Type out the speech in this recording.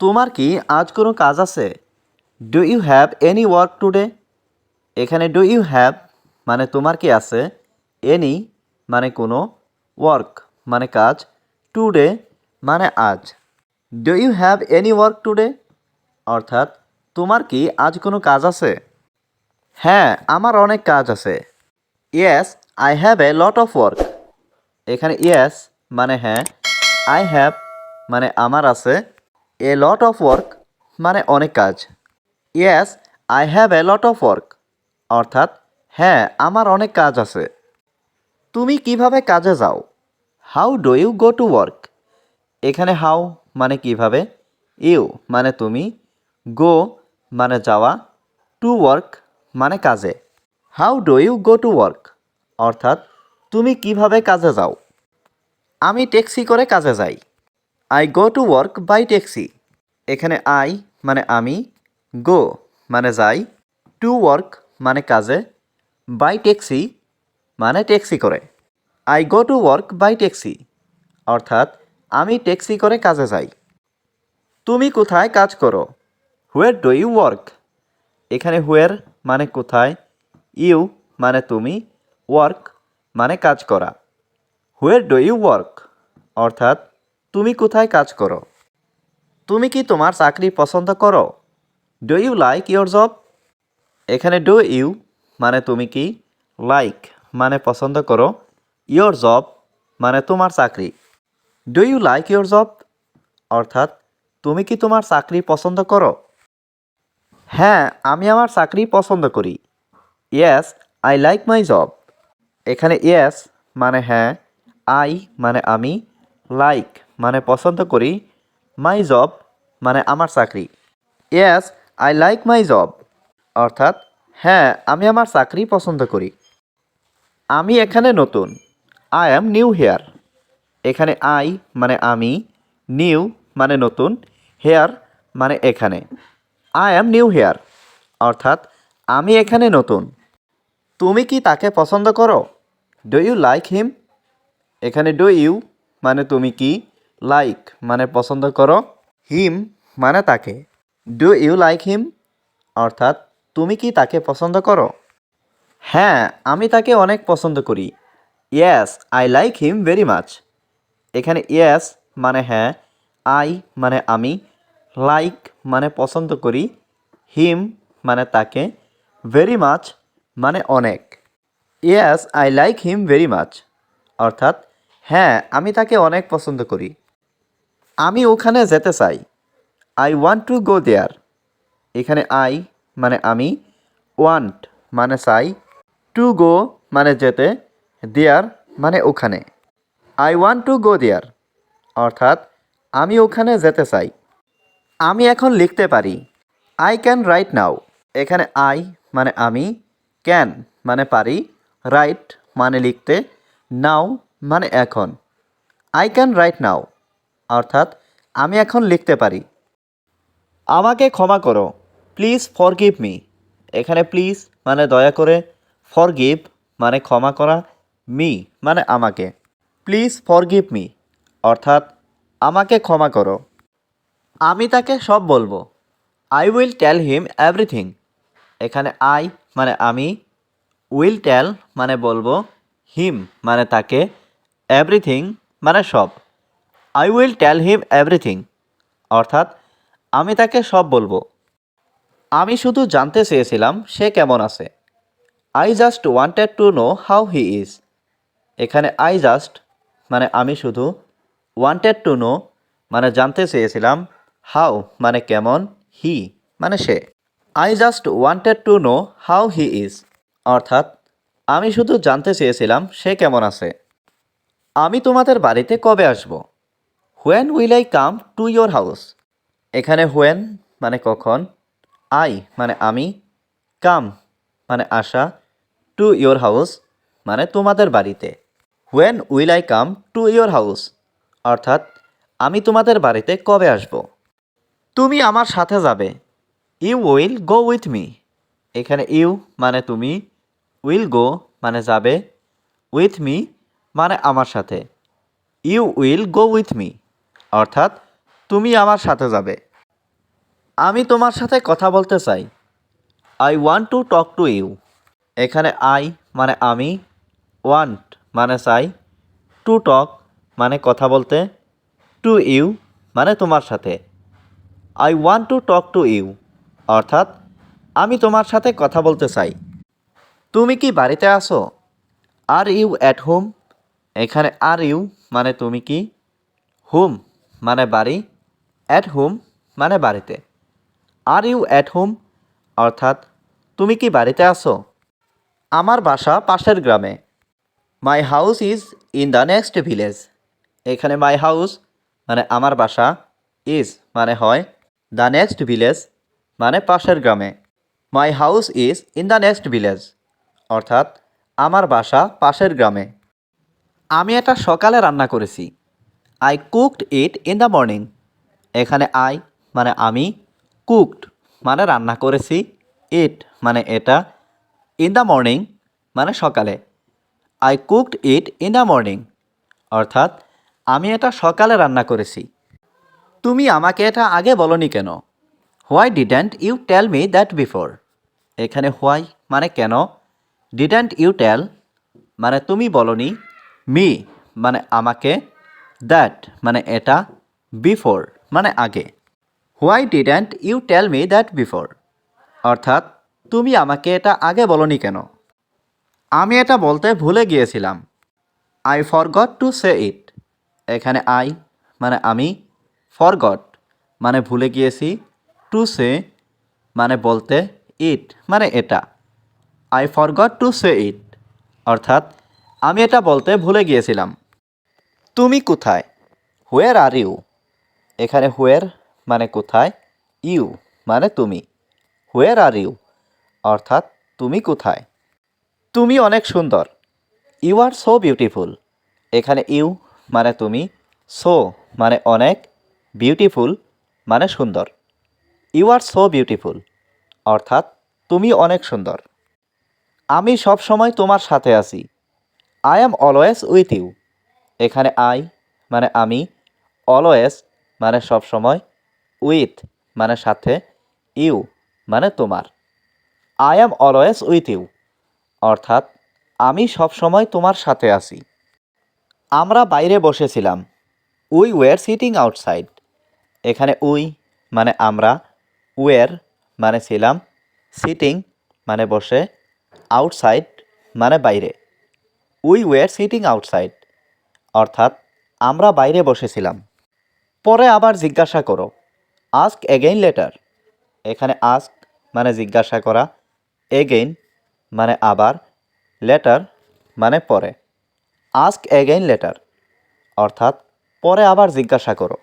তোমার কি আজ কোনো কাজ আছে? Do you have any work today এখানে ডু ইউ হ্যাভ মানে তোমার কি আছে? এনি মানে কোনো ওয়ার্ক মানে কাজ টুডে মানে আজ। Do you have any work today অর্থাৎ তোমার কি আজ কোনো কাজ আছে? হ্যাঁ আমার অনেক কাজ আছে। Yes I have a lot of work এখানে ইয়েস মানে হ্যাঁ আই হ্যাভ মানে আমার আছে। এ লট অফ ওয়ার্ক মানে অনেক কাজ। Yes I have a lot of work অর্থাৎ হ্যাঁ আমার অনেক কাজ আছে। তুমি কীভাবে কাজে যাও? How do you go to work এখানে হাউ মানে কীভাবে? ইউ মানে তুমি। গো মানে যাওয়া। টু ওয়ার্ক মানে কাজে। How do you go to work অর্থাৎ, তুমি কীভাবে কাজে যাও? আমি ট্যাক্সি করে কাজে যাই। I go to work by taxi এখানে আই মানে আমি গো মানে যাই টু ওয়ার্ক মানে কাজে বাই ট্যাক্সি মানে ট্যাক্সি করে। I go to work by taxi অর্থাৎ আমি ট্যাক্সি করে কাজে যাই। তুমি কোথায় কাজ করো? হুয়ের ডু ইউ ওয়ার্ক এখানে হোয়ার মানে কোথায় ইউ মানে তুমি ওয়ার্ক মানে কাজ করা। হুয়ের ডু ইউ ওয়ার্ক অর্থাৎ তুমি কোথায় কাজ করো? তুমি কি তোমার চাকরি পছন্দ করো? Do you like your job এখানে ডু ইউ মানে তুমি কি? লাইক মানে পছন্দ করো। ইয়োর জব মানে তোমার চাকরি। Do you like your job অর্থাৎ তুমি কি তোমার চাকরি পছন্দ করো? হ্যাঁ আমি আমার চাকরি পছন্দ করি। Yes I like my job এখানে ইয়েস মানে হ্যাঁ আই মানে আমি লাইক মানে পছন্দ করি মাই জব মানে আমার চাকরি। Yes I like my job অর্থাৎ হ্যাঁ আমি আমার চাকরি পছন্দ করি। আমি এখানে নতুন। আই অ্যাম নিউ হেয়ার এখানে আই মানে আমি নিউ মানে নতুন হেয়ার মানে এখানে। আই অ্যাম নিউ হেয়ার অর্থাৎ, আমি এখানে নতুন। তুমি কি তাকে পছন্দ করো? ডু ইউ লাইক হিম এখানে ডু ইউ মানে তুমি কি? লাইক মানে পছন্দ করো। হিম মানে তাকে। ডু ইউ লাইক হিম অর্থাৎ তুমি কি তাকে পছন্দ করো? হ্যাঁ আমি তাকে অনেক পছন্দ করি। Yes I like him very much এখানে ইয়েস মানে হ্যাঁ আই মানে আমি। লাইক মানে পছন্দ করি। হিম মানে তাকে। ভেরি মাচ মানে অনেক। Yes I like him very much অর্থাৎ হ্যাঁ আমি তাকে অনেক পছন্দ করি। আমি ওখানে যেতে চাই। I want to go there এখানে আই মানে আমি ওয়ান্ট মানে চাই টু গো মানে যেতে দেয়ার মানে ওখানে। I want to go there অর্থাৎ আমি ওখানে যেতে চাই। আমি এখন লিখতে পারি আই ক্যান রাইট নাও এখানে আই মানে আমি ক্যান মানে পারি রাইট মানে লিখতে নাও মানে এখন। আই ক্যান রাইট নাও অর্থাৎ আমি এখন লিখতে পারি। আমাকে ক্ষমা করো। প্লিজ ফরগিভ মি এখানে প্লিজ মানে দয়া করে। ফরগিভ মানে ক্ষমা করা। মি মানে আমাকে। প্লিজ ফরগিভ মি অর্থাৎ আমাকে ক্ষমা করো। আমি তাকে সব বলব। I will tell him everything এখানে আই মানে আমি। উইল টেল মানে বলব। হিম মানে তাকে। এভরিথিং মানে সব। I will tell him everything অর্থাৎ, আমি তাকে সব বলব। আমি শুধু জানতে চেয়েছিলাম সে কেমন আছে। I just wanted to know how he is এখানে আই জাস্ট মানে আমি শুধু ওয়ান্টেড টু নো মানে জানতে চেয়েছিলাম হাউ মানে কেমন হি মানে সে। I just wanted to know how he is অর্থাৎ, আমি শুধু জানতে চেয়েছিলাম সে কেমন আছে। আমি তোমাদের বাড়িতে কবে আসব? When will I come to your house এখানে হোয়েন মানে কখন? আই মানে আমি। কাম মানে আসা। টু ইয়োর হাউস মানে তোমাদের বাড়িতে। When will I come to your house অর্থাৎ, আমি তোমাদের বাড়িতে কবে আসব? তুমি আমার সাথে যাবে। You will go with me এখানে ইউ মানে তুমি। উইল গো মানে যাবে। উইথ মি মানে আমার সাথে। You will go with me অর্থাৎ তুমি আমার সাথে যাবে। আমি তোমার সাথে কথা বলতে চাই। I want to talk to you এখানে আই মানে আমি ওয়ান্ট মানে চাই। টু টক মানে কথা বলতে। টু ইউ মানে তোমার সাথে। I want to talk to you অর্থাৎ আমি তোমার সাথে কথা বলতে চাই। তুমি কি বাড়িতে আসো আর ইউ অ্যাট হোম এখানে আর ইউ মানে তুমি কি? হোম মানে বাড়ি অ্যাট হোম মানে বাড়িতে। আর ইউ অ্যাট হোম অর্থাৎ, তুমি কি বাড়িতে আছো? আমার বাসা পাশের গ্রামে। My house is in the next village এখানে মাই হাউস মানে আমার বাসা ইজ মানে হয় দ্য নেক্সট ভিলেজ মানে পাশের গ্রামে। My house is in the next village অর্থাৎ, আমার বাসা পাশের গ্রামে। আমি এটা সকালে রান্না করেছি। I cooked it in the morning এখানে আই মানে আমি কুকড মানে রান্না করেছি। ইট মানে এটা। ইন দ্য মর্নিং মানে সকালে। I cooked it in the morning অর্থাৎ আমি এটা সকালে রান্না করেছি। তুমি আমাকে এটা আগে বলনি কেন? Why didn't you tell me that before এখানে হোয়াই মানে কেন? ডিডেন্ট ইউ টেল মানে তুমি বলনি। মি মানে আমাকে দ্যাট মানে এটা বিফোর মানে আগে। Why didn't you tell me that before অর্থাৎ, তুমি আমাকে এটা আগে বলনি কেন? আমি এটা বলতে ভুলে গিয়েছিলাম। I forgot to say it এখানে আই মানে আমি ফরগট মানে ভুলে গিয়েছি। টু সে মানে বলতে ইট মানে এটা। I forgot to say it অর্থাৎ, আমি এটা বলতে ভুলে গিয়েছিলাম। তুমি কোথায়? হোয়ার আর ইউ এখানে হোয়ার মানে কোথায়? ইউ মানে তুমি। হোয়ার আর ইউ অর্থাৎ তুমি কোথায়? তুমি অনেক সুন্দর। ইউ আর সো বিউটিফুল এখানে ইউ মানে তুমি। সো মানে অনেক। বিউটিফুল মানে সুন্দর। ইউ আর সো বিউটিফুল অর্থাৎ তুমি অনেক সুন্দর। আমি সব সময় তোমার সাথে আছি। I am always with you এখানে আই মানে আমি অলওয়েজ মানে সব সময় উইথ মানে সাথে ইউ মানে তোমার। I am always with you অর্থাৎ আমি সব সময় তোমার সাথে আছি। আমরা বাইরে বসেছিলাম। উই ওয়ার সিটিং আউটসাইড এখানে উই মানে আমরা ওয়ার মানে ছিলাম সিটিং মানে বসে আউটসাইড মানে বাইরে। উই ওয়ার সিটিং আউটসাইড অর্থাৎ, আমরা বাইরে বসেছিলাম। পরে আবার জিজ্ঞাসা করো, আস্ক এগেইন লেটার? এখানে আস্ক মানে জিজ্ঞাসা করা, এগেইন মানে আবার, লেটার মানে পরে। Ask again later? অর্থাৎ, পরে আবার জিজ্ঞাসা করো।